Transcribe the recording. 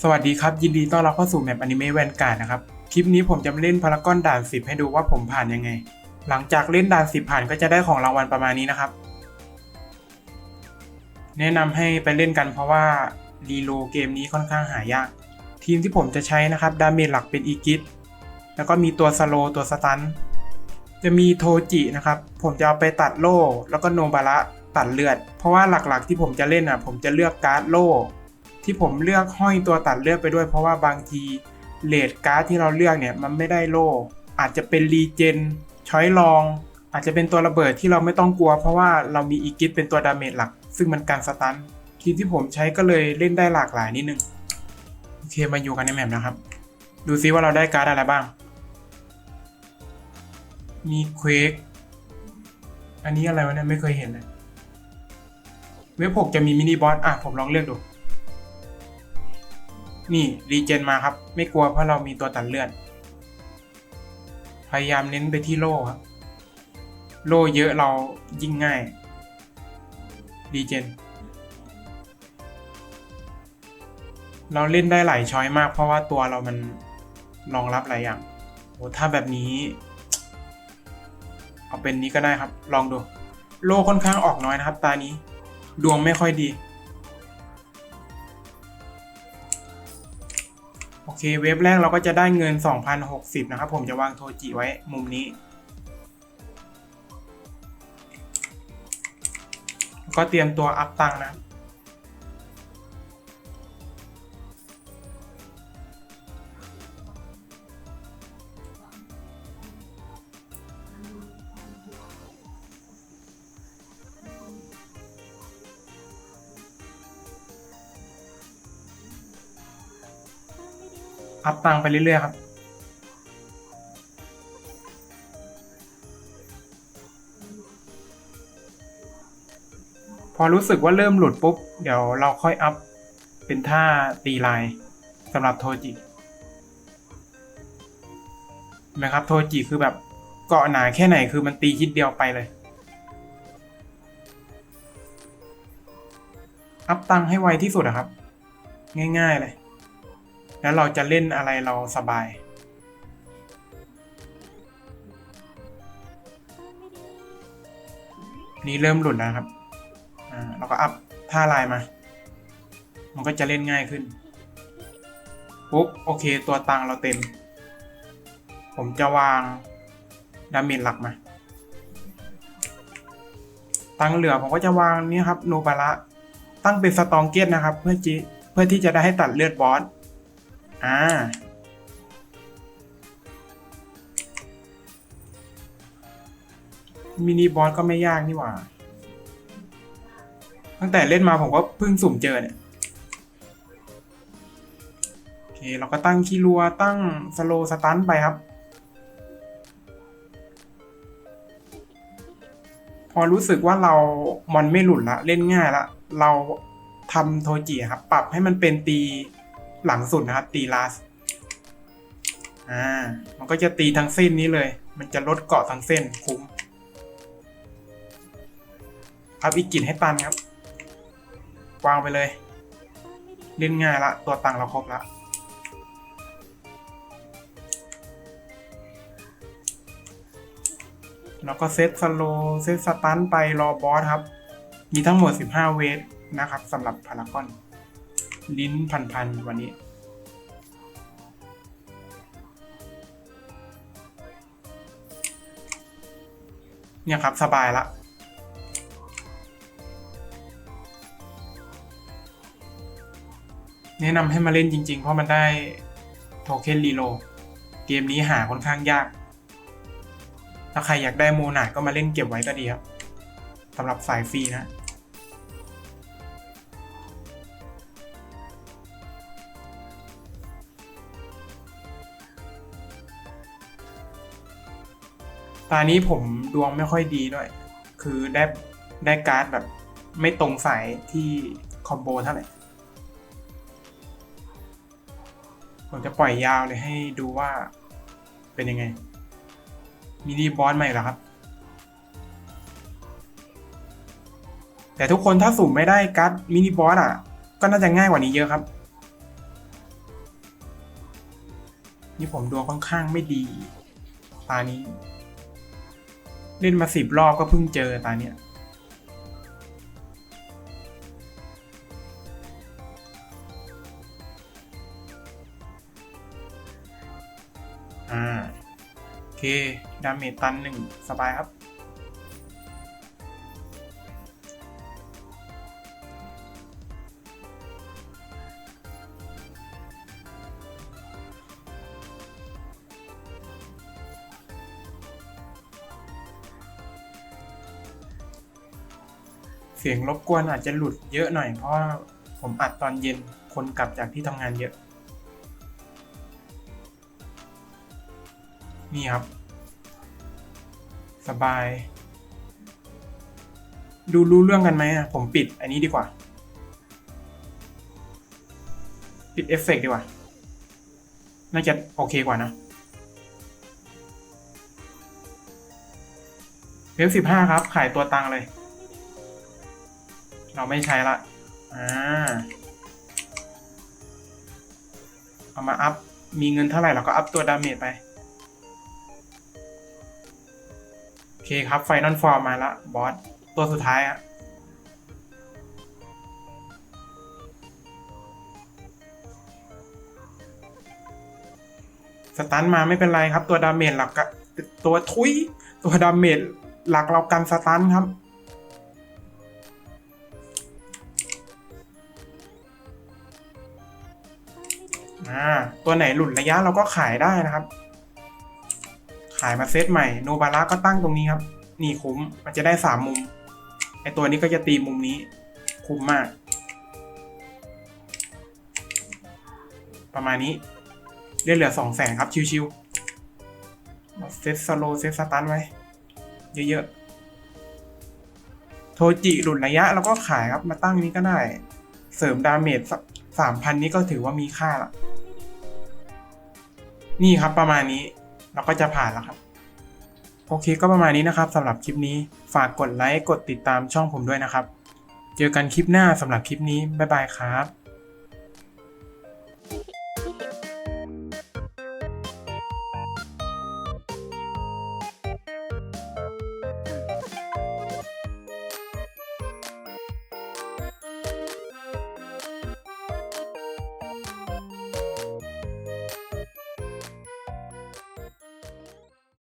สวัสดีครับ ยินดีต้อนรับเข้าสู่แมปอนิเมะแวนการ์ดนะครับ คลิปนี้ผมจะมาเล่นพารากอนด่าน 10 ให้ดูว่าผมผ่านยังไง หลังจากเล่นด่าน 10 ผ่านก็จะได้ของรางวัลประมาณนี้นะครับ แนะนำให้ไปเล่นกันเพราะว่ารีโลเกมนี้ค่อนข้างหายาก ทีมที่ผมจะใช้นะครับดาเมจหลักเป็นอีกิทแล้วก็มีตัวสโลตัวสตันจะมีโทจินะครับ ผมจะเอาไปตัดโล่ แล้วก็โนบาระตัดเลือด เพราะว่าหลักๆที่ผมจะเล่นอะ ผมจะเลือกการ์ดโล่ ที่ผมเลือกห้อยตัวตัดเลือดไปด้วย เพราะว่าบางทีเลดการ์ดที่เราเลือกเนี่ยมันไม่ได้โล่อาจจะเป็นรีเจนช้อยลอง อาจจะเป็นตัวระเบิดที่เราไม่ต้องกลัว เพราะว่าเรามีอีกิทเป็นตัวดาเมจหลัก ซึ่งมันการสตันทีมที่ผมใช้ก็เลยเล่นได้หลากหลายนิดนึงโอเคมาอยู่กันในแมปนะครับ ดูซิว่าเราได้การ์ดอะไรบ้าง มีเควกอันนี้อะไรวะเนี่ยไม่เคยเห็นเลยเว็บหกจะมีมินิบอสอะผมลองเลือกดู นี่รีเจนมาครับ ไม่กลัวเพราะเรามีตัวตัดเลือด พยายามเน้นไปที่โล่ครับ โล่เยอะเรายิ่งง่าย รีเจน เราเล่นได้หลายช้อยมาก เพราะว่าตัวเรามันรองรับหลายอย่างโอ้ถ้าแบบนี้ เอาเป็นนี้ก็ได้ครับ ลองดู โล่ค่อนข้างออกน้อยนะครับ ตานี้ ดวงไม่ค่อยดี โอเคเว็บแรกเราก็จะได้เงิน 2,060 นะครับ ผมจะวางโทจิไว้มุมนี้ ก็เตรียมตัวอัพตังนะครับ อัพตังไปเรื่อยๆครับ พอรู้สึกว่าเริ่มหลุดปุ๊บ เดี๋ยวเราค่อยอัพเป็นท่าตีลายสำหรับโทจิเห็นะครับโทจิคือแบบเกาะหนาแค่ไหนคือมันตีฮิตเดียวไปเลย อัพตังให้ไวที่สุดอะครับ ง่ายๆเลย แล้วเราจะเล่นอะไรเราสบาย นี่เริ่มหลุดแล้วครับ อ่า เราก็อัพท่าลายมา มันก็จะเล่นง่ายขึ้น ปุ๊บ โอเค ตัวตังเราเต็ม ผมจะวางดาเมจหลักมา ตังเหลือผมก็จะวางนี่ครับ โนบาระตั้งเป็นสตองเกตนะครับ เพื่อจีเพื่อที่จะได้ให้ตัดเลือดบอส อ่ามินิบอสก็ไม่ยากนี่หว่า ตั้งแต่เล่นมาผมก็เพิ่งสุ่มเจอเนี่ย โอเค เราก็ตั้งคีรัวตั้งสโลสตันไปครับ พอรู้สึกว่าเรามอนไม่หลุดละ เล่นง่ายละ เราทำโทจิครับ ปรับให้มันเป็นตี หลังสุดนะครับ ตีลาสอ่า มันก็จะตีทั้งเส้นนี้เลย มันจะลดเกาะทั้งเส้นคุ้มอัพอีกกินให้ตันครับ วางไปเลย เล่นง่ายละ ตัวตังเราครบละแล้วก็เซตสโลเซตสตันไปรอบอสครับ มีทั้งหมด 15 เวทนะครับสำหรับพารากอน ลิ้นพันๆวันนี้เนี่ยครับ สบายละแนะนำให้มาเล่นจริง ๆ เพราะมันได้โทเค็นรีโลเกมนี้หาค่อนข้างยาก ถ้าใครอยากได้โมนาก็มาเล่นเก็บไว้ก็ดีครับสำหรับสายฟรีนะ ตานี้ผมดวงไม่ค่อยดีด้วย คือได้ได้การ์ดแบบไม่ตรงสายที่คอมโบเท่าไหร่ ผมจะปล่อยยาวเลยให้ดูว่าเป็นยังไง มินิบอสใหม่เหรอครับ แต่ทุกคนถ้าสุ่มไม่ได้การ์ดมินิบอสอะ ก็น่าจะง่ายกว่านี้เยอะครับ นี่ผมดวงค่อนข้างไม่ดีตานี้ เล่นมาสิบรอบก็เพิ่งเจอตาเนี้ยอ่า โอเค ดาเมจตันหนึ่งสบายครับ เสียงรบกวนอาจจะหลุดเยอะหน่อยเพราะผมอัดตอนเย็นคนกลับจากที่ทำงานเยอะ นี่ครับ สบาย ดูรู้เรื่องกันไหมอะผมปิดอันนี้ดีกว่า ปิดเอฟเฟกต์ดีกว่า น่าจะโอเคกว่านะเว็บสิบห้าครับ ขายตัวตังเลย เราไม่ใช้ละอ่าเอามาอัพ มีเงินเท่าไหร่เราก็อัพตัวดาเมจไป โอเคครับไฟนอลฟอร์มมาละบอส ตัวสุดท้ายอะสตันมาไม่เป็นไรครับ ตัวดาเมจหลักตัวทุย ตัวดาเมจหลักเรากันสตันครับ อ่าตัวไหนหลุดระยะเราก็ขายได้นะครับ ขายมาเซตใหม่โนบาระก็ตั้งตรงนี้ครับ นี่คุ้มมันจะได้สามมุมไอตัวนี้ก็จะตีมุมนี้ คุ้มมาก ประมาณนี้เลือเหลือสองแสนครับ ชิวๆเซตสโลเซตสตันไว้ เยอะๆ โทจิหลุดระยะเราก็ขายครับมาตั้งนี้ก็ได้ เสริมดาเมจสามพันนี้ก็ถือว่ามีค่าละ นี่ครับประมาณนี้เราก็จะผ่านแล้วครับ โอเคก็ประมาณนี้นะครับสำหรับคลิปนี้ฝากกดไลค์กดติดตามช่องผมด้วยนะครับ เจอกันคลิปหน้าสำหรับคลิปนี้บ๊ายบายครับ